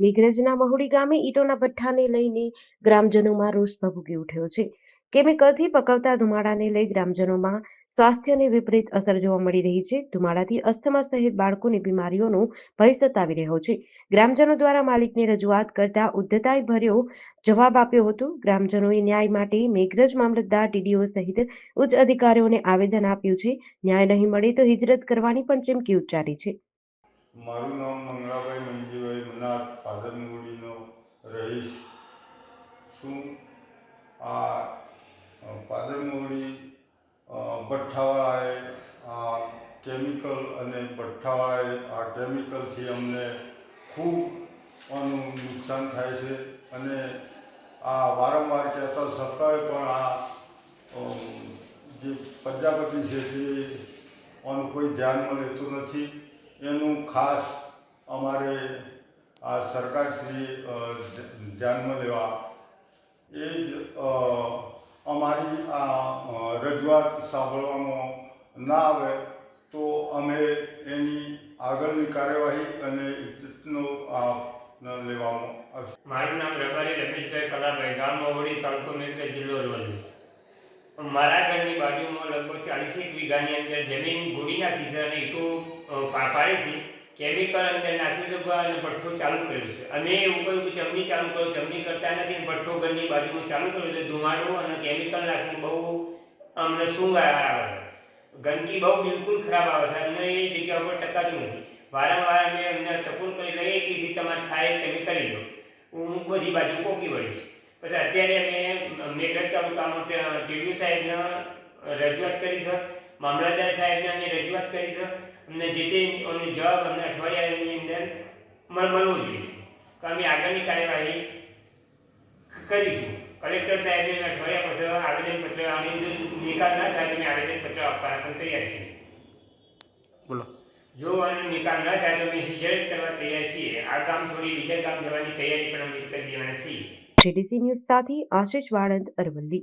મેઘરજના મહુડી ગામે ઈંટોના ભઠ્ઠાને લઈને ગ્રામજનોમાં રોષ ભભૂકી ઉઠ્યો છે. કેમિકલથી પકવતા ધુમાડાને લઈ ગ્રામજનોમાં સ્વાસ્થ્યને વિપરીત અસર જોવા મળી રહી છે. ધુમાડાથી અસ્થમા સહિત બાળકોની બીમારીઓનો ભય સતાવી રહ્યો છે. ગ્રામજનો દ્વારા માલિકને રજૂઆત કરતા ઉદ્ધતાઈ ભર્યો જવાબ આપ્યો હતો. ગ્રામજનોએ ન્યાય માટે મેઘરજ મામલતદાર ટીડીઓ સહિત ઉચ્ચ અધિકારીઓને આવેદન આપ્યું છે. ન્યાય નહીં મળે તો હિજરત કરવાની પણ ચીમકી ઉચ્ચારી છે. મારું નામ મંગળાભાઈ મંજીભાઈ મનાર પાદરમુડીનો રહીશ. છું આ પાદરમુડી ભઠ્ઠાવાળાએ આ કેમિકલ અને ભઠ્ઠાવાળાએ આ કેમિકલથી અમને ખૂબ આનું નુકસાન થાય છે અને આ વારંવાર કહેતા છતાંય પણ આ જે પ્રજાપતિ છે તે આનું કોઈ ધ્યાનમાં લેતું નથી. એનું ખાસ અમારે આ સરકારશ્રી ધ્યાનમાં લેવા એ જ અમારી આ રજૂઆત સાંભળવામાં ના આવે તો અમે એની આગળની કાર્યવાહી અને ઇજ્જતનો લેવામાં આવશે. મારું નામ રબારી રમેશભાઈ કલાભાઈ, ગામ મહુડી તાલુકો મેઘરજ જિલ્લો મારા ઘરની બાજુમાં લગભગ ચાલીસેક વીઘાની અંદર જમીન ગોળી નાખી છે અને ઈટો પાડી છે. કેમિકલ અંદર નાખ્યું છે અને ભઠ્ઠો ચાલુ કર્યું છે. અમે એવું કહ્યું કે ચમની ચાલુ કરો, ચમની કરતા નથી ભઠ્ઠો ઘરની બાજુમાં ચાલુ કર્યો છે. ધુમાડો અને કેમિકલ નાખીને બહુ અમને શું આવે છે. ગંદકી બહુ બિલકુલ ખરાબ આવે છે. અમને એ જગ્યા ઉપર ટકાતું નથી. વારંવાર અમે અમને ટકોર કરી લઈએ કે જે તમારે થાય તમે કરી લો. હું બધી બાજુ પોકી વળીશ. પછી અત્યારે અમે મેઘરજ તાલુકામાં ટીડીઓ સાહેબને રજૂઆત કરી છે મામલતદાર સાહેબને અમે રજૂઆત કરી છે અમને જે તે અમને જવાબ અમને અઠવાડિયાની અંદર મળવો જોઈએ. તો અમે આગળની કાર્યવાહી કરીશું. કલેક્ટર સાહેબને અઠવાડિયા પછી આવેદનપત્ર જો નિકાલ ના થાય તો અમે આવેદનપત્ર આપવાના પણ તૈયાર છીએ. બોલો. જો આનો નિકાલ ન થાય તો અમે હિજરત કરવા તૈયાર છીએ. આ કામ થોડી બીજા કામ જવાની તૈયારી પણ અમે કરી દેવાના છીએ. જેડીસી ન્યૂઝ સાથે આશિષ વાળંદ અરવલ્લી.